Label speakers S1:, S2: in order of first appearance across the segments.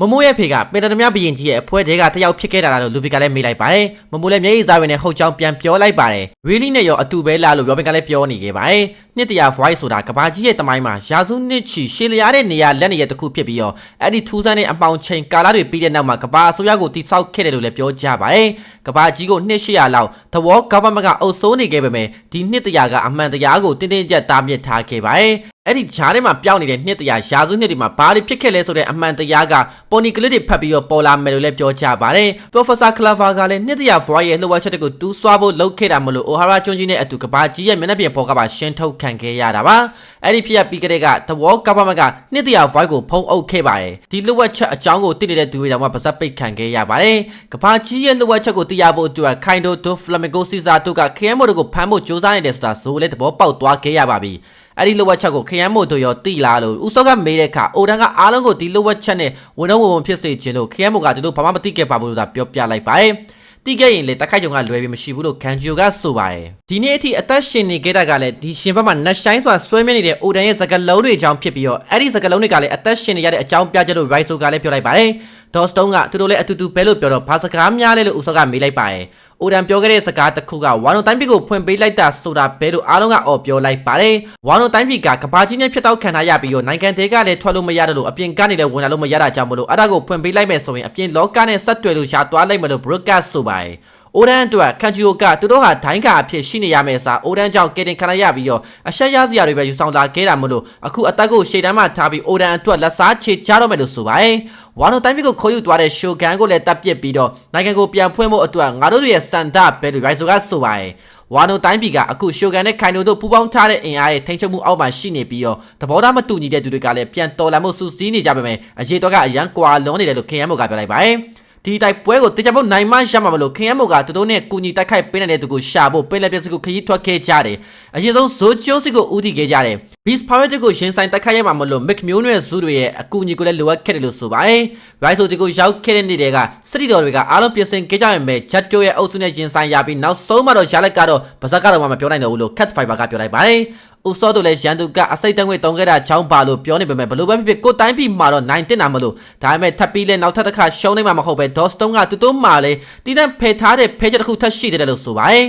S1: မမိုးရဲ့ဖေကပင်တရမဘီရင်ကြီးရဲ့အဖွဲတဲကတယောက်ဖြစ်ခဲ့တာလားလို့လူဗီကလည်းမေးလိုက်ပါတယ်မမိုးလည်းမျက်ရည်စားဝင်နဲ့ဟုတ်ချောင်းပြန်ပြောလိုက်ပါတယ်ရီလီနဲ့ရောအတူပဲလားလို့ရောဘင်ကလည်းပြောနေခဲ့ပါတယ် နှစ်တရာ voice ဆိုတာကဘာကြီးရဲ့တမိုင်းမှာရာစုနှစ်ချီရှေလျားတဲ့နေရာလက်နေရတစ်ခုဖြစ်ပြီးတော့အဲ့ဒီထူးဆန်းတဲ့အပေါင်းချိန်ကာလတွေပြီးတဲ့နောက်မှာကဘာအစိုးရကိုတိစောက်ခဲ့တယ်လို့လည်းပြောကြပါတယ်ကဘာကြီးကိုနှစ်800လောက် The World Government ကအုပ်စိုးနေခဲ့ပေမဲ့ဒီနှစ်တရာကအမှန်တရားကိုတင်းတင်းကြပ်တားမြစ်ထားခဲ့ပါတယ်အဲ့ဒီဂျားထဲမှာပျောက်နေတဲ့နှစ်တရာရာစုနှစ်တွေမှာဘာတွေဖြစ်ခဲ့လဲဆိုတဲ့အမှန်တရားကပေါ်နီကလစ်တွေဖတ်ပြီးတော့ပေါ်လာမယ်လို့လည်းပြောကြပါတယ်။ Professor Clever ကလည်းနှစ်တရာ voice ရဲ့လှုပ်ဝက်ချက်တွေကိုတူးဆွားဖို့လုပ်ခဲ့တာမလို့ O'Hara ကျွန်းကြီးနဲ့အတူကဘာကြီးရဲ့မျက်နှာပြင်ပေါ်ကပါရှင်းထုတ်ခံခဲ့ရတာပါ။အဲ့ဒီဖြစ်ရပြီးကလေးက The World Government ကနှစ်တရာ voice ကိုဖုံးအုပ်ခဲ့ပါတယ်။ဒီလှုပ်ဝက်ချက်အကြောင်းကိုသိနေတဲ့သူတွေတောင်မှပါဇက်ပိတ်ခံခဲ့ရပါတယ်။ကဘာကြီးရဲ့လှုပ်ဝက်ချက်ကိုသိရဖို့အတွက်ခိုင်ဒိုဒိုဖလမင်ဂိုစီဇာတို့က KM တို့ကိုဖမ်းဖို့ကြိုးစားနေတယ်ဆိုတာဇိုးလည်းသဘောပေါက်သွားခဲ့ရပါပြီ။အဲ့ဒီလှုပ်ဝက်ချက်ကိုခရမ်းမို့တို့ရောတိလားလို့ဦးစောကမေးတဲ့အခါအိုတန်ကအားလုံးကိုဒီလှုပ်ဝက်ချက်နဲ့ဝန်တော့ဝန်ဖြစ်စေခြင်းလို့ခရမ်းမို့ကသူတို့ဘာမှမသိခဲ့ပါဘူးလို့သာပြောပြလိုက်ပါတယ် တိခဲ့ရင်လေတခိုက်ကြုံကလွယ်ပြီးမရှိဘူးလို့ခံဂျီယိုကဆိုပါတယ်ဒီနေ့အထိအသက်ရှင်နေခဲ့တာကလည်းဒီရှင်ဘက်မှာနတ်ဆိုင်စွာဆွဲမြနေတဲ့အိုတန်ရဲ့စကလုံးတွေအကြောင်းဖြစ်ပြီးတော့အဲ့ဒီစကလုံးတွေကလည်းအသက်ရှင်နေရတဲ့အကြောင်းပြချက်လို့ Rise ကလည်းပြောလိုက်ပါတယ်ဒေါ်စတုံးကသူတို့လည်းအတူတူပဲလို့ပြောတော့ဘာစကားများလဲလို့ဦးစောကမေးလိုက်ပါတယ်။ အိုဒန်ပြောခဲ့တဲ့စကားတစ်ခုကဝါနိုတိုင်းပြည်ကိုဖွင့်ပေးလိုက်တာဆိုတာဘဲလို့အားလုံးကအော်ပြောလိုက်ပါတယ်။ဝါနိုတိုင်းပြည်ကကဘာကြီးနဲ့ဖြစ်တော့ခံထားရပြီးတော့နိုင်ငံတွေကလည်းထွက်လို့မရတော့လို့အပြင်ကနေလည်းဝင်လာလို့မရတာကြောင့်မလို့အဲ့ဒါကိုဖွင့်ပေးလိုက်မယ်ဆိုရင်အပြင်လောကနဲ့ဆက်တွယ်လို့ရှာသွားလိုက်မယ်လို့ broadcast ဆိုပါတယ်။ အိုဒန်အတွက်ကန်ဂျီယိုကသူတို့ဟာဒိုင်းကအဖြစ်ရှိနေရမယ်စာအိုဒန်ကြောင့်ကေတင်ခံရရပြီးတော့အဆက်ရစရာတွေပဲယူဆောင်လာခဲ့တာမလို့အခုအသက်ကိုရှေ့တန်းမှာထားပြီးအိုဒန်အတွက်လက်စားချေချတော့မယ်လို့ဆိုပါတယ်ဝါနိုတိုင်းပြည်ကိုခေါ်ယူသွားတဲ့ရှိုကန်ကိုလည်းတပ်ပစ်ပြီးတော့နိုင်ငံကိုပြန်ဖွင့်ဖို့အတွက်ငါတို့ရဲ့စန္ဒပဲလို့ရိုက်ဆိုကဆိုပါတယ်ဝါနိုတိုင်းပြည်ကအခုရှိုကန်နဲ့ခိုင်နိုတို့ပူးပေါင်းထားတဲ့အင်အားရဲ့ထိန်းချုပ်မှုအောက်မှာရှိနေပြီးတော့သဘောထားမတူညီတဲ့သူတွေကလည်းပြန်တော်လာမှုစူးစီးနေကြပါမယ်အရေးတော်ကအရန်ကွာလွန်နေတယ်လို့ KM ကပြောလိုက်ပါတယ် ဒီတိုက်ပွဲကိုတေချာဖို့နိုင်မှရမှာမလို့ခင်ယမိုကသူတို့နဲ့ကူညီတိုက်ခိုက်ပေးနေတဲ့သူကိုရှာဖို့ပင်လယ်ပြင်စကိုခရီးထွက်ခဲ့ကြတယ်။အရင်ဆုံးဇိုချိုးစစ်ကိုဦးတည်ခဲ့ကြတယ်။ Beast Pirate ကိုရှင်ဆိုင်တိုက်ခိုက်ရမှာမလို့ Mick မျိုးနွယ်စုတွေရဲ့အကူအညီကိုလည်းလိုအပ်ခဲ့တယ်လို့ဆိုပါတယ်။ Rise ဒီကိုရောက်ခဲ့တဲ့နေ့တည်းကစတီတော်တွေကအားလုံးပြင်ဆင်ခဲ့ကြရမယ် Jet တို့ရဲ့အုပ်စုနဲ့ရင်ဆိုင်ရပြီးနောက်ဆုံးမှတော့ရလက်ကတော့ဗဇက်ကတော့မှမပြောနိုင်တော့ဘူးလို့ Cat Fiber ကပြောလိုက်ပါတယ်။ ဦးစောတို့လည်းရန်သူကအစိတ်တငွေတုံးခဲ့တာချောင်းပါလို့ပြောနေပေမဲ့ဘလို့ပဲဖြစ်ဖြစ်ကိုတိုင်းပြည်မှာတော့နိုင်တင်တာမလို့ဒါပေမဲ့ထပ်ပြီးလဲနောက်ထပ်တစ်ခါရှုံးနေမှာမဟုတ်ပဲဒေါ့စတုံးကတူတူမှလည်းတီးတန့်ဖယ်ထားတဲ့ဖဲချက်တစ်ခုထပ်ရှိတယ်လို့ဆိုပါတယ်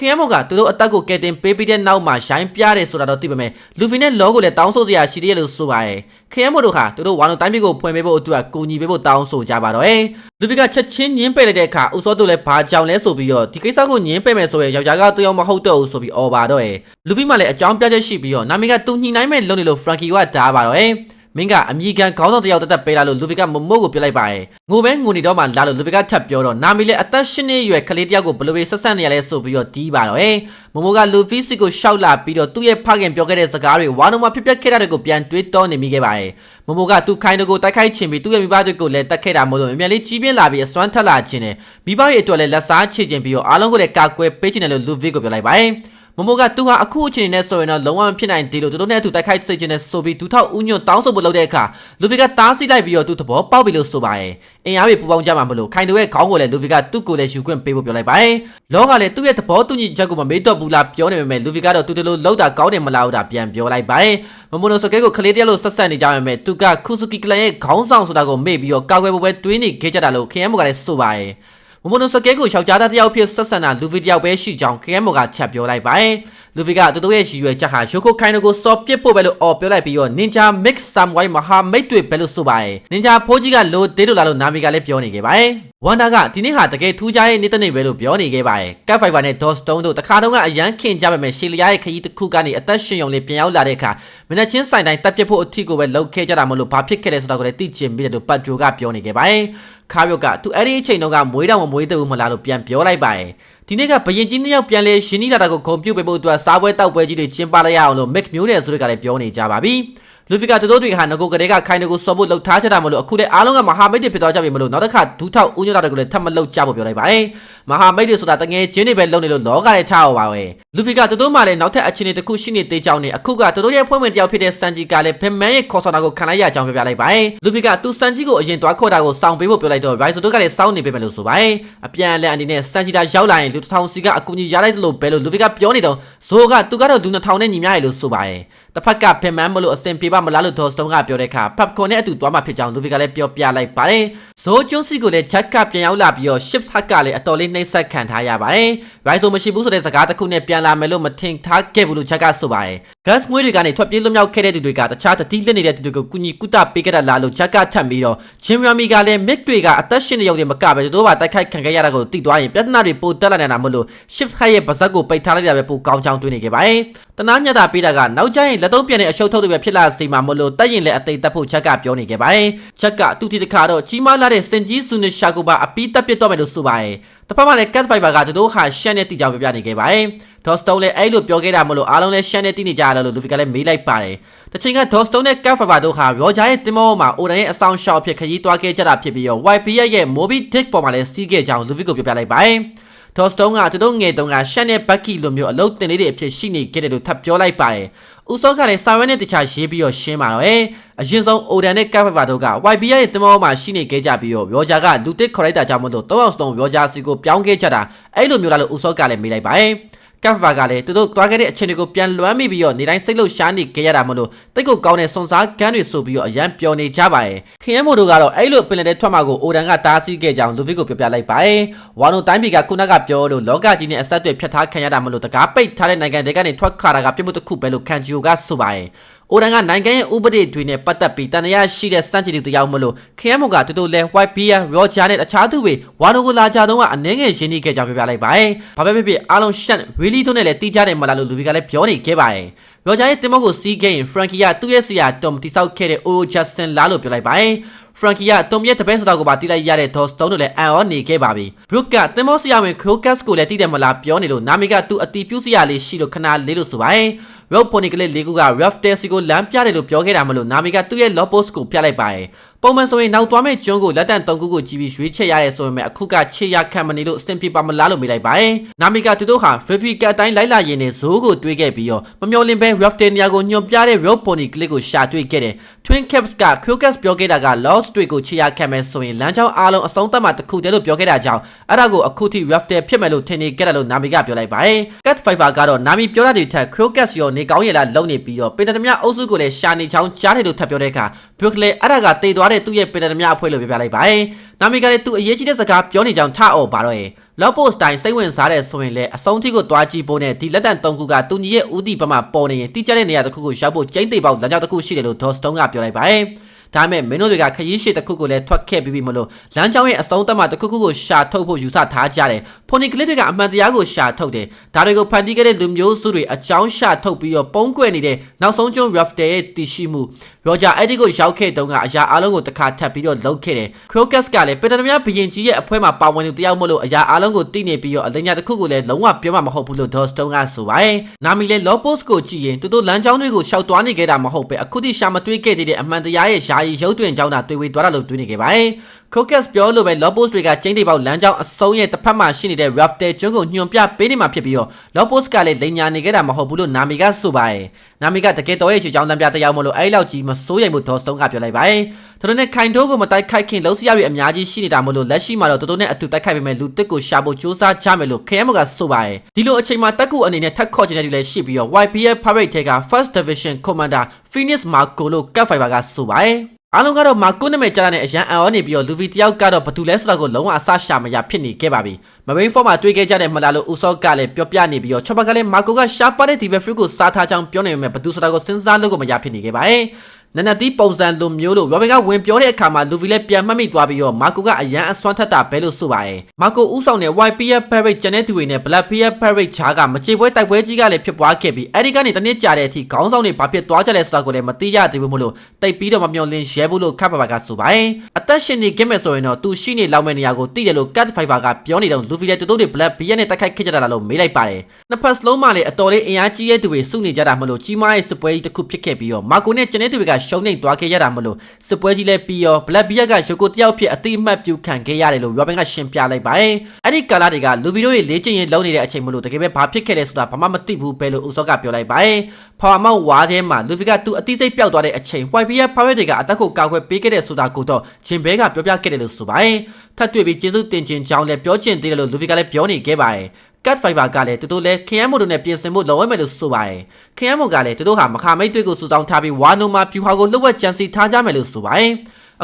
S1: ခရမိုကသူတို့အတက်ကိုကဲတင်ပေးပြီးတဲ့နောက်မှာရိုင်းပြတယ်ဆိုတာတော့သိပေမဲ့လူဖီနဲ့လောကိုလည်းတောင်းဆိုစရာရှိတယ်လို့ဆိုပါတယ်ခရမိုတို့ဟာသူတို့ဝါလုံတိုင်းပြည်ကိုဖွင့်ပေးဖို့အတွက်ကူညီပေးဖို့တောင်းဆိုကြပါတော့တယ်လူဖီကချက်ချင်းညင်းပယ်လိုက်တဲ့အခါဦးစောတို့လည်းဘာကြောင်လဲဆိုပြီးတော့ဒီကိစ္စကိုညင်းပယ်မယ်ဆိုရင်ယောက်ျားကတူအောင်မဟုတ်တော့ဘူးဆိုပြီးအော်ပါတော့တယ်လူဖီမှလည်းအကြောင်းပြချက်ရှိပြီးတော့နာမည်ကတူညီနိုင်မဲ့လုံနေလို့ဖရန်ကီကဒါပါတော့တယ် မင်းကအမိကန်ခေါင်းဆောင်တယောက်တက်တက်ပေးလာလို့လူဗီကမမို့ကိုပြောလိုက်ပါရဲ့ငိုပဲငိုနေတော့မှလာလို့လူဗီကထပ်ပြောတော့နာမီလည်းအသက်ရှင်နေရွယ်ကလေးတယောက်ကိုဘယ်လိုပဲဆက်ဆက်နေရလဲဆိုပြီးတော့တီးပါတော့ဟဲ့မမိုးကလူဗီစီကိုရှောက်လာပြီးတော့သူ့ရဲ့ဖခင်ပြောခဲ့တဲ့စကားတွေဝါနုံမှာဖြစ်ပျက်ခဲ့တာတွေကိုပြန်တွေးတောနေမိခဲ့ပါရဲ့မမိုးကသူ့ခိုင်းတကိုတိုက်ခိုက်ခြင်းပြီးသူ့ရဲ့မိဘတွေကိုလည်းတက်ခဲ့တာမို့လို့အမြန်လေးကြီးပြင်းလာပြီးအစွမ်းထက်လာခြင်းနဲ့မိဘရဲ့အတွက်လည်းလက်စားချေခြင်းပြီးတော့အားလုံးကိုလည်းကာကွယ်ပေးခြင်းနဲ့လို့လူဗီကိုပြောလိုက်ပါရဲ့ မမိုကသူဟာအခုအချိန်နဲ့ဆိုရင်တော့လုံးဝမဖြစ်နိုင်သေးလို့သူတို့နဲ့အတူတိုက်ခိုက်စိတ်ချင်းနဲ့ဆိုပြီးဒူထောက်ဦးညွတ်တောင်းဆိုဖို့လုပ်တဲ့အခါလူဗီကတားဆီးလိုက်ပြီးတော့သူသဘောပေါက်ပြီလို့ဆိုပါရဲ့အင်အားတွေပူပေါင်းကြမှာမလို့ခိုင်တိုရဲ့ခေါင်းကိုလည်းလူဗီကသူ့ကိုလည်းယူခွင့်ပေးဖို့ပြောလိုက်ပါရဲ့လောကလည်းသူ့ရဲ့သဘောတူညီချက်ကိုမမေ့တော့ဘူးလားပြောနေပေမဲ့လူဗီကတော့သူတို့လိုလောက်တာကောင်းတယ်မလားဟုတ်တာပြန်ပြောလိုက်ပါရဲ့မမိုနိုဆိုကဲကိုခလေးတရလို့ဆက်ဆက်နေကြပေမဲ့သူကခုစုကီကလန်ရဲ့ခေါင်းဆောင်ဆိုတာကိုမေ့ပြီးတော့ကာကွယ်ဖို့ပဲတွေးနေခဲ့ကြတာလို့ခရမ်းမိုကလည်းဆိုပါရဲ့ မမိုနိုစကဲကိုယောက်ျားသားတယောက်ဖြစ်ဆက်ဆံတာလူဗီတယောက်ပဲရှိကြောင်းခရမ်းမိုကချက်ပြောလိုက်ပါတယ်လူဗီကသူတို့ရဲ့ရည်ရွယ်ချက်ဟာယိုကိုခိုင်နိုကိုစော်ပစ်ဖို့ပဲလို့အော်ပြောလိုက်ပြီးတော့ Ninja Mix Samurai မဟာမိတ်တွေပဲလို့ဆိုပါတယ်။ Ninja ဖိုးကြီးကလိုဒေးလို့လာလို့နာမီကလည်းပြောနေခဲ့ပါတယ်။ ဝမ်ဒါကဒီနေ့ဟာတကယ်ထူးခြားတဲ့နေ့တစ်နေ့ပဲလို့ပြောနေခဲ့ပါတယ်။ Cat Fiber နဲ့ Dot Stone တို့တခါတော့ကအရန်ခင်ကြပါမယ်ရှီလီယာရဲ့ခရီးတစ်ခုကနေအသက်ရှင်ရုံလေးပြန်ရောက်လာတဲ့အခါမနက်ချင်းဆိုင်တိုင်းတက်ပြစ်ဖို့အထီကိုပဲလှုပ်ခဲကြတာမလို့ဘာဖြစ်ခဲ့လဲဆိုတာကိုလည်းသိချင်ပြီးတယ်လို့ပတ်ဂျိုကပြောနေခဲ့ပါတယ်။ခါရုတ်ကသူအဲ့ဒီအချိန်တော့ကမွေးတော့မမွေးသေးဘူးမလားလို့ပြန်ပြောလိုက်ပါတယ်။ဒီနေ့ကဘရင်ကြီးနှစ်ယောက်ပြန်လဲရှင်နီလာတာကိုဂုံပြုတ်ပေးဖို့အတွက်စားပွဲတောက်ပွဲကြီးတွေကျင်းပလိုက်ရအောင်လို့ Mac မျိုးနယ်ဆိုတဲ့ကလည်းပြောနေကြပါပြီ လူဖီကတတို့တွေဟာငကိုကလေးကခိုင်တကိုစော်ဖို့လှုပ်ထားကြတာမလို့အခုလည်းအားလုံးကမဟာမိတ်တွေဖြစ်သွားကြပြီမလို့နောက်တစ်ခါဒူးထောက်ဦးညွတ်တာတွေကိုလည်းထပ်မလှုပ်ကြဖို့ပြောလိုက်ပါတယ်မဟာမိတ်တွေဆိုတာတငယ်ချင်းတွေပဲလုံနေလို့လောကလည်းထားအောင်ပါပဲလူဖီကတတို့မှလည်းနောက်ထပ်အခြေအနေတစ်ခုရှိနေသေးကြောင်းနဲ့အခုကတတို့ရဲ့ဖွဲ့ဝင်တယောက်ဖြစ်တဲ့စန်ဂျီကလည်းဖက်မန်ရဲ့ခေါ်ဆောင်တာကိုခံလိုက်ရကြောင်းပြောပြလိုက်ပါတယ်လူဖီကသူစန်ဂျီကိုအရင်တွားခေါ်တာကိုစောင့်ပေးဖို့ပြောလိုက်တော့ရိုက်ဆိုတို့ကလည်းစောင့်နေပေးမယ်လို့ဆိုပါတယ်အပြန်အလှန်အနေနဲ့စန်ဂျီတာရောက်လာရင်လူတစ်ထောင်စီကအကူကြီးရလိုက်တယ်လို့ပဲလို့လူဖီကပြောနေတော့ဇိုးကသူကတော့လူ2000နဲ့ညီမျှရလို့ဆိုပါတယ် တစ်ဖက်ကဖင်မန်းမလို့အစင်ပြေပါမလားလို့ဒေါ်စတုံးကပြောတဲ့အခါဖပ်ကွန်နဲ့အတူသွားမှဖြစ်ကြောင်းလူဗီကလည်းပြောပြလိုက်ပါတယ်ဇိုးကျွန်းစီကိုလည်းချက်ကပြန်ရောက်လာပြီးတော့ ships ဟက်ကလည်းအတော်လေးနှိမ့်ဆက်ခံထားရပါတယ်ရိုက်ဆိုမရှိဘူးဆိုတဲ့စကားတစ်ခုနဲ့ပြန်လာမယ်လို့မထင်ထားခဲ့ဘူးလို့ချက်ကဆိုပါတယ် gas ငွေတွေကနေထွက်ပြေးလွတ်မြောက်ခဲ့တဲ့သူတွေကတခြားတတိလက်နေတဲ့သူတွေကိုကုညီကုသပေးခဲ့တာလားလို့ချက်ကထပ်ပြီးတော့ဂျင်ရမီကလည်း mid တွေကအသက်ရှင်နေရုံနဲ့မကပဲသူတို့ပါတိုက်ခိုက်ခံခဲ့ရတာကိုသိသွားရင်ပြဿနာတွေပိုတက်လာနေတာမလို့ ships ဟက်ရဲ့ပါဇက်ကိုပိတ်ထားလိုက်တာပဲပိုကောင်းချောင်းတွေးနေခဲ့ပါတယ်တနာညတာပေးတာကနောက်ကျရင်လက်သုံးပြန်တဲ့အရှုပ်ထုတ်တွေပဲဖြစ်လာစေမှာမလို့တက်ရင်လည်းအသိတက်ဖို့ချက်ကပြောနေခဲ့ပါတယ်ချက်ကသူတီတခါတော့ကြီးမားလာတဲ့စင်ကြီးစုနစ်ရှာကိုပါအပီးတက်ပစ်တော့မယ်လို့ဆိုပါတယ်တစ်ဖက်မှာလည်း cat fiber ကသူတို့ဟာရှန်နဲ့တိကြောင်ပြပြနေခဲ့ပါတယ် ဒေါ်စတုံးလည်းအဲ့လိုပြောခဲ့တာမလို့အားလုံးလည်းရှန်နဲ့တိနေကြရတယ်လို့လူဖီကလည်းမေးလိုက်ပါတယ်တချိန်ကဒေါ်စတုံးနဲ့ cat fiber တို့ဟာရောဂျာရဲ့တင်မောမှာအိုဒန်ရဲ့အဆောင်ရှောက်ဖြစ်ခရီးသွားခဲ့ကြတာဖြစ်ပြီးတော့ YP ရဲ့ Moby Dick ပေါ်မှာလည်းစီးခဲ့ကြောင်းလူဖီကိုပြောပြလိုက်ပါတယ်ဒေါ်စတုံးကသူတို့ငယ်တုန်းကရှန်နဲ့ဘက်ကီလိုမျိုးအလုပ်တင်လေးတွေအဖြစ်ရှိနေခဲ့တယ်လို့ထပ်ပြောလိုက်ပါတယ်။ဦးစောကလည်းစာရွက်နဲ့တခြားရေးပြီးတော့ရှင်းပါတော့။အရင်ဆုံးအိုဒန်နဲ့ကပ်ဖပါတို့က YB ရဲ့တင်မောမှာရှိနေခဲ့ကြပြီးတော့ရောဂျာကလူတစ်ခေါ်လိုက်တာကြောင့်မလို့၃အောင်စတုံးရောဂျာစီကိုပြောင်းခဲ့ကြတာအဲ့လိုမျိုးလားလို့ဦးစောကလည်းမေးလိုက်ပါတယ်။ ကပ်ဖာကလည်းသူတို့သွားခဲ့တဲ့အချိန်တွေကိုပြန်လွှမ်းမိပြီးတော့နေတိုင်းစိတ်လှုပ်ရှားနေကြရတာမလို့တိတ်ကိုကောင်းတဲ့စွန်စားကန်းတွေဆိုပြီးတော့အရန်ပျော်နေကြပါရဲ့ခရမ်းမို့တို့ကတော့အဲ့လိုပင်လယ်ထဲထွက်မှာကိုအိုဒန်ကတားဆီးခဲ့ကြောင်းလူဗစ်ကိုပြောပြလိုက်ပါရဲ့ဝါနိုတိုင်းပြည်ကခုနကပြောလို့လောကကြီးနဲ့အဆက်အသွယ်ဖြတ်ထားခံရတာမလို့တကားပိတ်ထားတဲ့နိုင်ငံတွေကနေထွက်ခါတာကပြစ်မှုတစ်ခုပဲလို့ကန်ဂျီယိုကဆိုပါရဲ့ အိုဒန်ကနိုင်ငံရဲ့ဥပဒေတွေနဲ့ပတ်သက်ပြီးတန်တရားရှိတဲ့စန့်ကျင်သူတယောက်မလို့ခရမ်းမို့ကတူတူလဲ white beer ရောဂျာနဲ့တခြားသူတွေဝါနိုကိုလာကြတော့အနှဲငယ်ရင်းနှီးခဲ့ကြောင်းပြောပြလိုက်ပါရဲ့ဘာပဲဖြစ်ဖြစ်အားလုံးရှန်ဝီလီတို့နဲ့လည်းတီးကြတယ်မလားလို့လူဗီကလည်းပြောနေခဲ့ပါရဲ့ရောဂျာရဲ့တင်မောကိုစီးခဲ့ရင်ဖရန်ကီကသူ့ရဲ့ဆရာတုံတိဆောက်ခဲ့တဲ့အိုဂျတ်ဆန်လာလို့ပြောလိုက်ပါရဲ့ဖရန်ကီကတုံရဲ့တပည့်ဆိုတာကိုပါတီးလိုက်ရတဲ့ဒေါ်စတုံးတို့လည်းအန်အောနေခဲ့ပါပြီဘရုတ်ကတင်မောဆရာဝင်ခရိုကတ်ကိုလည်းတီးတယ်မလားပြောနေလို့နာမီကသူ့အတီးပြူးစရာလေးရှိလို့ခဏလေးလို့ဆိုပါရဲ့ရော့ ပိုနီကလေးလေးခုက rough test ကိုလမ်းပြတယ်လို့ပြောခဲ့တာမလို့နာမီကသူ့ရဲ့ low post ကိုပြလိုက်ပါရဲ့ ပုံမှန်ဆိုရင်နောက်သွားမဲ့ကျွန်းကိုလက်တန်၃ခုကိုကြည့်ပြီးရွေးချက်ရရဲဆိုပေမဲ့အခုကချေရခံမနေလို့အဆင်ပြေပါမလားလို့မေးလိုက်ပါရဲ့နာမီကသူတို့ဟာ Fifi ကအတိုင်းလိုက်လာရင်နဲ့ဇိုးကိုတွေးခဲ့ပြီးတော့မမျော်လင့်ပဲ rough test နေရာကိုညွန်ပြတဲ့ rope pony ကလေးကိုရှာတွေ့ခဲ့တယ် Twin Caps က Crocus ပြောခဲ့တာက lost တွေကိုချေရခံမယ်ဆိုရင်လမ်းကြောင်းအားလုံးအဆုံးသတ်မှတစ်ခုတည်းလို့ပြောခဲ့တာကြောင့်အဲ့ဒါကိုအခုထိ rough test ဖြစ်မယ်လို့ထင်နေကြတယ်လို့နာမီကပြောလိုက်ပါရဲ့ Cat Fiber ကတော့နာမီပြောတာတွေထက် Crocus ရောနေကောင်းရလားလုံနေပြီးတော့ပင်တမအုပ်စုကိုလည်းရှာနေချောင်းကြားတယ်လို့ထပ်ပြောတဲ့အခါ Brooklyn အဲ့ဒါကတည်သွားတဲ့သူ့ရဲ့ပင်တမအဖွဲ့လို့ပြောပြလိုက်ပါရဲ့နာမီကလည်းသူ့အရေးကြီးတဲ့စကားပြောနေကြောင်းထအော်ပါတော့ရဲ့လောက်ပို့စတိုင်းစိတ်ဝင်စားတဲ့ဆိုရင်လည်းအဆုံးထိကိုတွားကြည့်ဖို့နဲ့ဒီလက်တန်၃ခုကသူညီရဲ့ဦးတီပမာပေါ်နေရင်တိကျတဲ့နေရာတစ်ခုကိုရောက်ဖို့ကျိန်းသိပေါက်လမ်းကြောင်းတစ်ခုရှိတယ်လို့ဒေါ်စတုံးကပြောလိုက်ပါရဲ့ ဒါမဲ့မင်းတို့တွေကခရီးရှည်တစ်ခုကိုလည်းထွက်ခဲ့ပြီးပြီမလို့လမ်းကြောင်းရဲ့အဆုံးသတ်မှတစ်ခုခုကိုရှာထုတ်ဖို့ယူဆထားကြတယ်ဖိုနီကလစ်တွေကအမှန်တရားကိုရှာထုတ်တယ်ဒါတွေကိုဖန်တီးခဲ့တဲ့လူမျိုးစုတွေအကြောင်းရှာထုတ်ပြီးတော့ပုံကွယ်နေတဲ့နောက်ဆုံးကျွန်း Rafter ရဲ့တည်ရှိမှုရောဂျာအဲ့ဒီကိုရောက်ခဲ့တုန်းကအရာအလုံးကိုတစ်ခါထပ်ပြီးတော့လုတ်ခဲ့တယ်ခရိုကတ်ကလည်းပင်တမဘရင်ကြီးရဲ့အဖွဲမှာပါဝင်သူတယောက်မို့လို့အရာအလုံးကိုသိနေပြီးတော့အလညာတစ်ခုကိုလည်းလုံးဝပြောမှမဟုတ်ဘူးလို့ဒေါ်စတုံးကဆိုပါတယ်နာမီလည်းလော့ပို့စ်ကိုကြည့်ရင်သူတို့လမ်းကြောင်းတွေကိုရှောက်သွားနေခဲ့တာမဟုတ်ပဲအခုထိရှာမတွေးခဲ့သေးတဲ့အမှန်တရားရဲ့ယာယီရုပ်တွင်ကြောင်းတာတွေ့ဝေသွားတာလို့တွေးနေခဲ့ပါတယ် ခိုကက်စ်ပြောလို့ပဲ Lopos တွေကကျင်းတိပေါက်လမ်းကြောင်းအစုံရဲ့တစ်ဖက်မှာရှိနေတဲ့ Rafter ကျွန်းကိုညွန်ပြပေးနေမှာဖြစ်ပြီးတော့ Lopos ကလည်းလိန်ညာနေခဲ့တာမဟုတ်ဘူးလို့နာမီကဆိုပါတယ်။နာမီကတကယ်တော့ရဲ့ချီချောင်းလမ်းပြတယောက်မလို့အဲ့လောက်ကြီးမစိုးရိမ်မှုဒေါ်စတုံးကပြောလိုက်ပါတယ်။သူတို့နဲ့ခိုင်တိုးကိုမတိုက်ခိုက်ခင်လှုပ်ရှားရအများကြီးရှိနေတာမလို့လက်ရှိမှာတော့သူတို့နဲ့အတူတိုက်ခိုက်ပေမဲ့လူတစ်ကိုရှာဖို့စူးစမ်းကြမယ်လို့ခရမ်းမကဆိုပါတယ်။ဒီလိုအချိန်မှာတက်ကူအနေနဲ့ထက်ခေါ်ချင်တဲ့သူလည်းရှိပြီးတော့ YPF Pirate ထဲက First Division Commander Phoenix Marco လို့ Cat Fiber ကဆိုပါတယ်။ အားလုံးကတော့မာကုနမဲ့ကြားတဲ့အရန်အံ့ဩနေပြီးတော့လူဗီတယောက်ကတော့ဘာတူလဲဆိုတာကိုလုံးဝအဆရှာမရဖြစ်နေခဲ့ပါပြီ။မဘိန်းဖော့မှာတွေ့ခဲ့ကြတဲ့မလာလို့ဦးစောကလည်းပြောပြနေပြီးတော့ချော့ဘကလည်းမာကိုကရှာပါတဲ့ဒီဗက်ဖရူကိုစားထားချောင်းပြောနေပေမဲ့ဘာတူဆိုတာကိုစဉ်းစားလို့ကိုမရဖြစ်နေခဲ့ပါရဲ့။ နနတီပုံစံလိုမျိုးလို့ရောဘင်ကဝင်ပြောတဲ့အခါမှာလူဗီလည်းပြန်မှတ်မိသွားပြီးတော့မာကိုကအရန်အစွမ်းထက်တာပဲလို့ဆိုပါရဲ့မာကိုဥဆောင်တဲ့ YPF Parade ကျန်တဲ့သူတွေနဲ့ Black PF Parade ချားကမကြေပွဲတိုက်ပွဲကြီးကလည်းဖြစ်ပွားခဲ့ပြီးအဲဒီကနေတနစ်ကြာတဲ့အထိခေါင်းဆောင်တွေဘာဖြစ်သွားကြလဲဆိုတာကိုလည်းမသိရသေးဘူးမလို့တိတ်ပြီးတော့မမျောလင်းရဲဘူးလို့ခပ်ပါပါကဆိုပါရဲ့အသက်ရှင်နေခဲ့မယ်ဆိုရင်တော့သူရှိနေလောက်မဲ့နေရာကိုသိတယ်လို့ Cat Fiber ကပြောနေတော့လူဗီလည်းတူတူတွေ Black PF နဲ့တိုက်ခိုက်ခဲ့ကြတာလို့မေးလိုက်ပါတယ်နှစ်ဖက်စလုံးမှလည်းအတော်လေးအင်အားကြီးရဲ့သူတွေစုနေကြတာမလို့ကြီးမားတဲ့စစ်ပွဲကြီးတစ်ခုဖြစ်ခဲ့ပြီးတော့မာကိုနဲ့ကျန်တဲ့သူတွေကရှုံးနေသွားခဲ့ရတာမလို့စစ်ပွဲကြီးလည်းပြီးရော Black Bear ကရုပ်ကိုတယောက်ဖြစ်အတိအမှတ်ပြုခံခဲ့ရတယ်လို့ Robin ကရှင်းပြလိုက်ပါတယ်အဲ့ဒီကာလာတွေကလူဗီတို့ရဲ့လေ့ကျင့်ရေးလုပ်နေတဲ့အချိန်မလို့တကယ်ပဲဘာဖြစ်ခဲ့လဲဆိုတာဘာမှမသိဘူးပဲလို့ဦးစောကပြောလိုက်ပါတယ်ဖော်မောက်ဝါထဲမှာလူဗီကသူအတိစိတ်ပျောက်သွားတဲ့အချိန် White Bear Pirate တွေကအသက်ကိုကာကွယ်ပေးခဲ့တဲ့ဆိုတာကိုတော့ဂျင်ဘဲကပြောပြခဲ့တယ်လို့ဆိုပါတယ်ထပ်တွေ့ပြီးကျေးဇူးတင်ခြင်းကြောင်းလည်းပြောချင်သေးတယ်လို့လူဗီကလည်းပြောနေခဲ့ပါတယ် Cat Fiber ကလည်းသူတို့လည်းခရမ်းမို့တို့နဲ့ပြင်ဆင်ဖို့လောဝဲမယ်လို့ဆိုပါတယ်ခရမ်းမို့ကလည်းသူတို့ဟာမခါမိတ်တွေကိုစုဆောင်းထားပြီးဝါနိုမှာဖြူဟာကိုလှုပ်ဝက်ကြံစီထားကြမယ်လို့ဆိုပါတယ်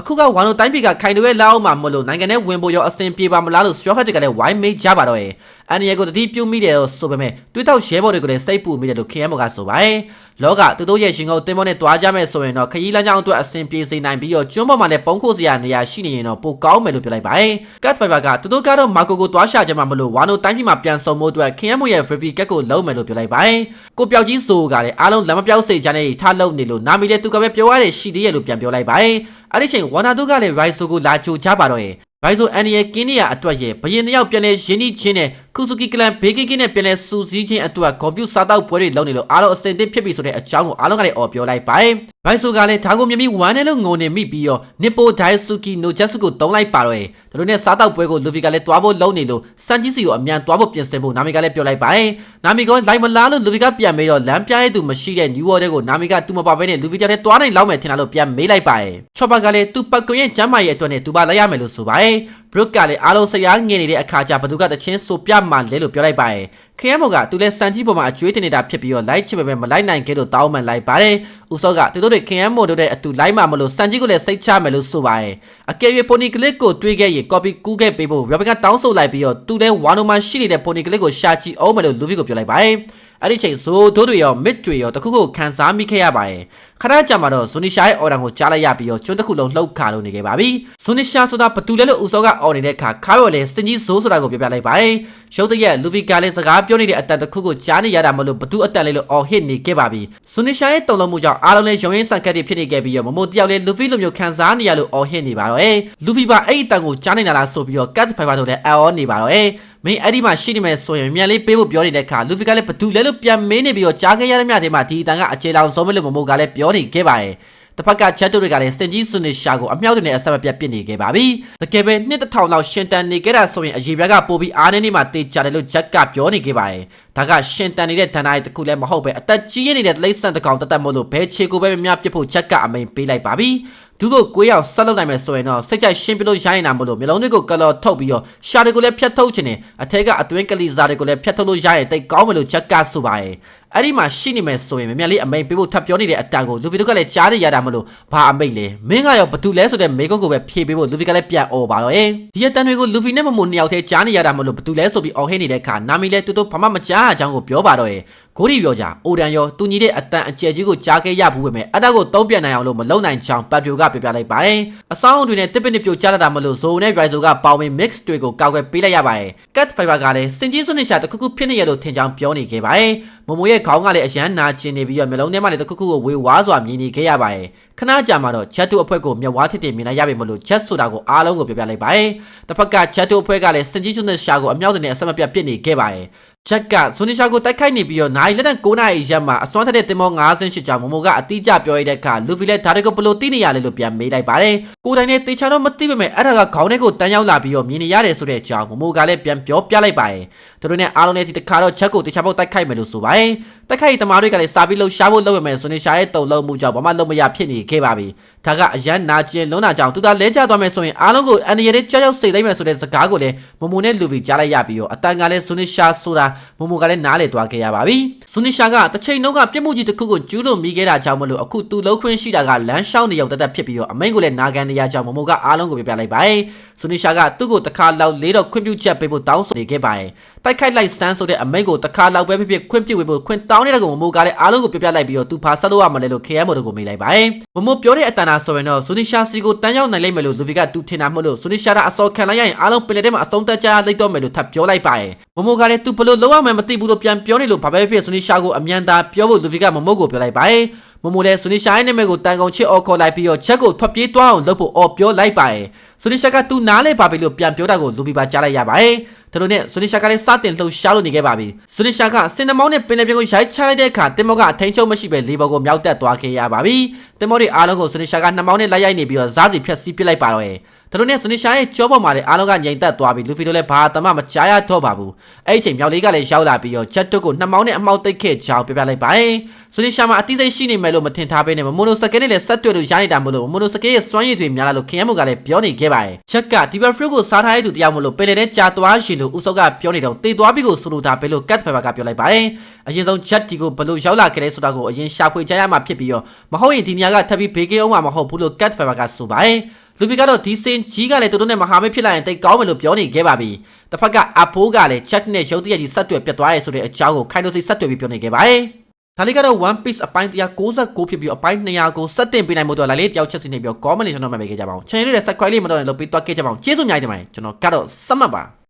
S1: အခုကဝါနိုတိုင်းပြည်ကခိုင်တွေရဲ့လက်အောက်မှာမလို့နိုင်ငံနဲ့ဝင်ဖို့ရောအဆင်ပြေပါမလားလို့ဆွေးဟက်တွေကလည်းဝိုင်းမေးကြပါတော့ရဲ့အန်ရီယကိုတတိပြုမိတယ်လို့ဆိုပေမဲ့တွေးတောက်ရဲဘော်တွေကိုလည်းစိတ်ပူမိတယ်လို့ခရမ်းမို့ကဆိုပါတယ်လောကသူတို့ရဲ့ရှင်ကုန်တင်မောနဲ့တွားကြမယ်ဆိုရင်တော့ခရီးလမ်းကြောင်းအတွက်အဆင်ပြေစေနိုင်ပြီးတော့ကျွန်းပေါ်မှာလည်းပုံခိုစရာနေရာရှိနေရင်တော့ပိုကောင်းမယ်လို့ပြောလိုက်ပါတယ်။ Cat Fiber ကသူတို့ကတော့မာကိုကိုတွားရှာကြမှာမလို့ဝါနိုတိုင်းပြည်မှာပြန်ဆုံဖို့အတွက်ခင်ယမို့ရဲ့ Free Cat ကိုလုံးမယ်လို့ပြောလိုက်ပါတယ်။ကိုပြောက်ကြီးဆိုကလည်းအားလုံးလက်မပြောက်စေချနဲ့ထားလုံးနေလို့နာမီလည်းသူကပဲပြောရတဲ့ရှိသေးရဲ့လို့ပြန်ပြောလိုက်ပါတယ်။ အဲ့ဒီချိန်ဝါနာတို့ကလည်း Rise ကိုလာချိုချပါတော့ရဲ့ဘိုင်ဆိုအန်ရဲ့ကင်းနေရအတွက်ရဲ့ဘရင်တယောက်ပြန်လဲရင်းနှီးချင်းနဲ့ ကုစုကီကလန်ဘေကီကင်းနဲ့ပြန်လဲစူးစီးချင်းအတွက်ကွန်ပျူတာတောက်ပွဲတွေလုပ်နေလို့အားလုံးအစင်သစ်ဖြစ်ပြီဆိုတဲ့အကြောင်းကိုအားလုံးကလည်းអော်ပြောလိုက်ပါတယ်ဘိုင်ဆိုကလည်းဒါကိုမြင်ပြီးဝမ်းနဲ့လို့ငုံနေမိပြီးတော့နစ်ပိုဒိုင်ဆူကီနိုဂျက်စုကိုတုံးလိုက်ပါတော့ရဲ့ဒါလိုနဲ့စားတောက်ပွဲကိုလူဗီကလည်းတွားဖို့လုပ်နေလို့စန်ဂျီစီကိုအမြန်တွားဖို့ပြင်ဆင်ဖို့နာမီကလည်းပြောလိုက်ပါတယ်နာမီကလိုက်မလားလို့လူဗီကပြန်မေးတော့လမ်းပြရဲသူမရှိတဲ့နယူးယောက်ကိုနာမီကသူမပါဘဲနဲ့လူဗီကလည်းတွားနိုင်လောက်မယ်ထင်တာလို့ပြန်မေးလိုက်ပါတယ်ချော့ပါကလည်းသူပတ်ကွန်ရဲ့ကျမ်းမာရဲ့အတွက်နဲ့သူပါလိုက်ရမယ်လို့ဆိုပါတယ်ဘရုတ်ကလည်းအားလုံးဆရာငင်နေတဲ့အခါကျဘသူကတချင်းဆိုပြမှလဲလို့ပြောလိုက်ပါတယ်ခရမ်းမော်ကသူလဲစန်ကြီးပေါ်မှာအကျွေးတင်နေတာဖြစ်ပြီးတော့လိုက်ချစ်ပဲမလိုက်နိုင်ခဲ့လို့တောင်းပန်လိုက်ပါတယ်ဦးစောကသူတို့တွေခရမ်းမော်တို့တဲ့အတူလိုက်မှမလို့စန်ကြီးကိုလည်းစိတ်ချမယ်လို့ဆိုပါတယ်အကယ်၍ပိုနီကလစ်ကိုတွေးခဲ့ရင် copy ကူးခဲ့ပေးဖို့ရဘကတောင်းဆိုလိုက်ပြီးတော့သူလဲဝါနိုမှာရှိနေတဲ့ပိုနီကလစ်ကိုရှာချီအောင်မယ်လို့လူဗီကိုပြောလိုက်ပါတယ် အဲ့ဒီချိန်ဆိုတို့တွေရောမစ်တွေရောတခုခုခန်းစားမိခဲ့ရပါတယ်ခဏကြာမှတော့ဇူနီရှာရဲ့အော်ဒန်ကိုကြားလိုက်ရပြီးတော့ကျွန်းတစ်ခုလုံးလှုပ်ခါလို့နေခဲ့ပါပြီဇူနီရှာဆိုတာဘသူလဲလို့ဦးစောကအော်နေတဲ့အခါခါရော်လဲစင်ကြီးဇိုးဆိုတာကိုပြောပြလိုက်ပါတယ်ရုပ်တရက်လူဗီကာလည်းစကားပြောနေတဲ့အတန်တစ်ခုကိုကြားနေရတာမလို့ဘသူအတန်လဲလို့အော်ဟစ်နေခဲ့ပါပြီဇူနီရှာရဲ့တုံလုံးမှုကြောင့်အားလုံးလဲရုံရင်းဆန်ခက်တွေဖြစ်နေခဲ့ပြီးတော့မမိုတယောက်လဲလူဗီလိုမျိုးခန်းစားနေရလို့အော်ဟစ်နေပါတော့အဲလူဗီပါအဲ့ဒီအတန်ကိုကြားနေတာလားဆိုပြီးတော့ကတ်ဖိုင်ဘာတို့လည်းအော်နေပါတော့အဲ မင်းအဲ့ဒီမှာရှိနေမယ်ဆိုရင်မြန်လေးပေးဖို့ပြောနေတဲ့အခါလူဗီကလည်းဘသူလဲလို့ပြန်မင်းနေပြီးတော့ကြားခဲ့ရတဲ့မြတ်တွေမှာဒီအတန်ကအခြေလောင်ဆုံးမလို့မမိုကလည်းပြောနေခဲ့ပါတယ် တစ်ဖက်ကချက်တို့တွေကလည်းစင်ကြီးစွနေရှာကိုအမြောက်တွေနဲ့အဆက်မပြတ်ပစ်နေခဲ့ပါပြီ။တကယ်ပဲနှစ်တစ်ထောင်လောက်ရှင်တန်နေခဲ့တာဆိုရင်အရေးပြားကပိုပြီးအားနေနေမှတေးကြတယ်လို့ဂျက်ကပြောနေခဲ့ပါတယ်။ဒါကရှင်တန်နေတဲ့ဒဏ္ဍာရီတစ်ခုလည်းမဟုတ်ပဲအသက်ကြီးရနေတဲ့လိမ့်ဆန်တကောင်တသက်မို့လို့ဘဲချေကိုပဲများပြစ်ဖို့ဂျက်ကအမိန်ပေးလိုက်ပါပြီ။သူတို့ကိုရောက်ဆက်လုပ်နိုင်မယ်ဆိုရင်တော့စိတ်ကြိုက်ရှင်းပြလို့ရိုင်းနေတာမလို့မျိုးလုံးတွေကိုကလော်ထုတ်ပြီးတော့ရှာတွေကိုလည်းဖျက်ထုတ်ခြင်းနဲ့အထက်ကအတွင်းကလေးစားတွေကိုလည်းဖျက်ထုတ်လို့ရရင်တိတ်ကောင်းမယ်လို့ဂျက်ကဆိုပါတယ် အဲ့ဒီမှာရှိနေမယ်ဆိုရင်မြမြလေးအမိန်ပေးဖို့ထပ်ပြောနေတဲ့အတန်ကိုလူဗီတို့ကလည်းကြားနေရတာမလို့ဘာအမိတ်လဲမင်းကရောဘသူလဲဆိုတဲ့မေကုန်းကိုပဲဖြေပေးဖို့လူဗီကလည်းပြန်អော်ပါတော့အေးဒီအတန်တွေကိုလူဗီနဲ့မမိုနှစ်ယောက်တည်းကြားနေရတာမလို့ဘသူလဲဆိုပြီးអော်ဟင်းနေတဲ့အခါနာမီလဲတူတူဘာမှမကြားအကြောင်းကိုပြောပါတော့အေး ကိုရီပြောကြအိုဒန်ရောတူညီတဲ့အတန်အကျယ်ကြီးကိုကြားခဲ့ရဘူးပဲမဲ့အဲ့ဒါကိုတုံးပြန်နိုင်အောင်လို့မလုံနိုင်ချောင်းပတ်ပြိုကပြပြလိုက်ပါတယ်အဆောင်တွေနဲ့တစ်ပစ်နှစ်ပြိုကြားလာတာမလို့ဇိုနဲ့ Rise ကပေါင်းပြီး mix တွေကိုကောက်ွယ်ပေးလိုက်ရပါတယ် Cat Fiber ကလည်းစင်ကြီးစွန်းနေရှာတခုခုဖြစ်နေရလို့ထင်ကြောင်းပြောနေခဲ့ပါတယ်မမိုရဲ့ခေါင်းကလည်းအရန်နာကျင်နေပြီးတော့မျိုးလုံးထဲမှာလည်းတခုခုကိုဝေဝါးစွာမြင်နေခဲ့ရပါတယ်ခဏကြာမှတော့ Chat တို့အဖွဲ့ကိုမြဝါးထစ်တင်မြင်လိုက်ရပြီမလို့ Chat ဆိုတာကိုအားလုံးကိုပြောပြလိုက်ပါတယ်တစ်ဖက်က Chat တို့အဖွဲ့ကလည်းစင်ကြီးစွန်းနေရှာကိုအမြောက်တွေနဲ့အဆက်မပြတ်ပစ်နေခဲ့ပါတယ် ချက်ကဇွန်နီရှာကိုတိုက်ခိုက်နေပြီးတော့နိုင်လက်တန်9နာရီရက်မှာအစွမ်းထက်တဲ့တင်မော98ကြောင်မမိုကအတိအကျပြောရတဲ့အခါလူဖီလက်ဒါတွေကိုဘလို့သိနေရလဲလို့ပြန်မေးလိုက်ပါတယ်ကိုတိုင်နဲ့တေချာတော့မသိပေမဲ့အဲ့ဒါကခေါင်းထဲကိုတန်းရောက်လာပြီးတော့မြင်နေရတယ်ဆိုတဲ့အကြောင်းမမိုကလည်းပြန်ပြောပြလိုက်ပါတယ်သူတို့နဲ့အားလုံးနဲ့ဒီတခါတော့ချက်ကိုတေချာပေါက်တိုက်ခိုက်မယ်လို့ဆိုပါတယ်တိုက်ခိုက်တမားတွေကလည်းစာပြီးလှရှားဖို့လုပ်ရမယ်ဇွန်နီရှာရဲ့တုံလုံးမှုကြောင့်ဘာမှလုပ်မရဖြစ်နေခဲ့ပါပြီ ဒါကအရန်နာကျင်လုံးနာကြောင့်သူသာလဲကျသွားမယ်ဆိုရင်အားလုံးကိုအန်ရရဲ့ကြောက်ရောက်စိတ်လိုက်မယ်ဆိုတဲ့စကားကိုလည်းမမိုနဲ့လူဖီကြားလိုက်ရပြီးတော့အတန်ကလည်းဇွန်နီရှာဆိုတာမမိုကလည်းနားလေသွားခဲ့ရပါပြီ။ဆူနီရှာကတစ်ချိန်လုံးကပြစ်မှုကြီးတစ်ခုကိုကျူးလွန်မိခဲ့တာကြောင့်မလို့အခုသူလုံးခွင့်ရှိတာကလမ်းရှောင်းနေရောက်တသက်ဖြစ်ပြီးတော့အမိန်ကိုလည်းနာခံနေရကြောင်းမမိုကအားလုံးကိုပြပြလိုက်ပါတယ်။ ဆူနီရှာကသူ့ကိုတစ်ခါလောက်လေးတော့ခွင့်ပြုချက်ပေးဖို့တောင်းဆိုနေခဲ့ပါတယ်။တိုက်ခိုက်လိုက်စမ်းဆိုတဲ့အမိန်ကိုတစ်ခါလောက်ပဲဖြစ်ဖြစ်ခွင့်ပြုပေးဖို့ခွင့်တောင်းနေတဲ့ကောင်မမိုကလည်းအားလုံးကိုပြပြလိုက်ပြီးတော့သူဖာဆက်လို့ရမလဲလို့ KM တို့ကိုမေးလိုက်ပါတယ်။မမိုပြောတဲ့အတန်နာဆိုရင်တော့ဆူနီရှာစီကိုတန်းရောက်နိုင်လိမ့်မယ်လို့လူဗီကတူထင်တာမဟုတ်လို့ဆူနီရှာကအစောခံလိုက်ရရင်အားလုံးပင်လယ်ထဲမှာအဆုံးသက်ကြလိုက်တော့မယ်လို့ထပ်ပြောလိုက်ပါတယ်။မမိုကလည်းသူဘလို့လုံးဝမှမသိဘူးလို့ပြန်ပြောနေလို့ဘာပဲဖြစ်ဆူနီရှာကိုအမြန်သာပြောဖို့လူဗီကမမုတ်ကိုပြောလိုက်ပါတယ်။ မမိုလည်းဆူနီရှာရဲ့နာမည်ကိုတန်ကုန်ချစ်အော်ခေါ်လိုက်ပြီးတော့ချက်ကိုထွက်ပြေးသွားအောင်လုပ်ဖို့အော်ပြောလိုက်ပါတယ်။ဆူနီရှာကသူနားလဲပါပြီလို့ပြန်ပြောတာကိုလူဗီပါကြားလိုက်ရပါတယ်။ဒါလိုနဲ့ဆူနီရှာကလည်းစတင်လှုပ်ရှားလို့နေခဲ့ပါပြီ။ဆူနီရှာကစင်နမောင်းနဲ့ပင်လယ်ပြင်ကိုရိုက်ချလိုက်တဲ့အခါတင်မောကအထိန်ချုံမရှိပဲလေဘော်ကိုမြောက်တက်သွားခဲ့ရပါပြီ။တင်မောတွေအားလုံးကိုဆူနီရှာကနှမောင်းနဲ့လိုက်ရိုက်နေပြီးတော့ဇားစီဖြတ်စီးပစ်လိုက်ပါတော့ရဲ့။ ဒါတို့နဲ့ဆွနီရှာရဲ့ကြောပေါ်မှာလည်းအားလုံးကငြိမ်သက်သွားပြီးလူဖီတို့လည်းဘာတမမကြားရတော့ပါဘူးအဲ့ဒီအချိန်မြောက်လေးကလည်းရောက်လာပြီးတော့ချက်တုတ်ကိုနှစ်မောင်းနဲ့အမောက်သိပ်ခဲ့ကြောင်းပြပြလိုက်ပါတယ်ဆွနီရှာမှာအတိစိတ်ရှိနေမယ်လို့မထင်ထားဘဲနဲ့မမိုနိုစကေနဲ့လည်းဆက်တွေ့လို့ရနေတာမလို့မမိုနိုစကေရဲ့စွမ်းရည်တွေများလာလို့ခင်ယမ်မိုကလည်းပြောနေခဲ့ပါတယ်ချက်ကဒီဘယ်ဖရူကိုစားထားတဲ့သူတယောက်မလို့ပယ်လေတဲ့ကြာသွားရှိလို့ဦးစောကပြောနေတော့တေသွားပြီးကိုဆိုလိုတာပဲလို့ကတ်ဖဲဘာကပြောလိုက်ပါတယ်အရင်ဆုံးချက်ဒီကိုဘလို့ရောက်လာခဲ့လဲဆိုတာကိုအရင်ရှာဖွေကြရမှာဖြစ်ပြီးတော့မဟုတ်ရင်ဒီနေရာကထပ်ပြီးဘေးကင်းအောင်မှာမဟုတ်ဘူးလို့ကတ်ဖဲဘာကဆိုပါတယ် လူဖီကတော့ဒီစင်ကြီးကလည်းသူတို့နဲ့မဟာမိတ်ဖြစ်လာရင်တိတ်ကောင်းမယ်လို့ပြောနေခဲ့ပါပြီ။တစ်ဖက်ကအဖိုးကလည်းချက်နဲ့ရုပ်တရက်ကြီးဆက်တွေ့ပြတ်သွားရဲဆိုတဲ့အကြောင်းကိုခိုင်တိုစီဆက်တွေ့ပြီးပြောနေခဲ့ပါတယ်။ဒါလေးကတော့ One Piece အပိုင်း169ဖြစ်ပြီးအပိုင်း200ကိုစက်တင်ပေးနိုင်မှုတော့လာလေးတယောက်ချက်စီနေပြီး comment လေးကျွန်တော်မှတ်ပေးခဲ့ကြပါအောင်။ channel လေးနဲ့ subscribe လေးမတော့လည်းလုပ်ပြီးတော့ခဲ့ကြပါအောင်။ကျေးဇူးအများကြီးတင်ပါတယ်။ကျွန်တော်ကတော့စမှတ်ပါ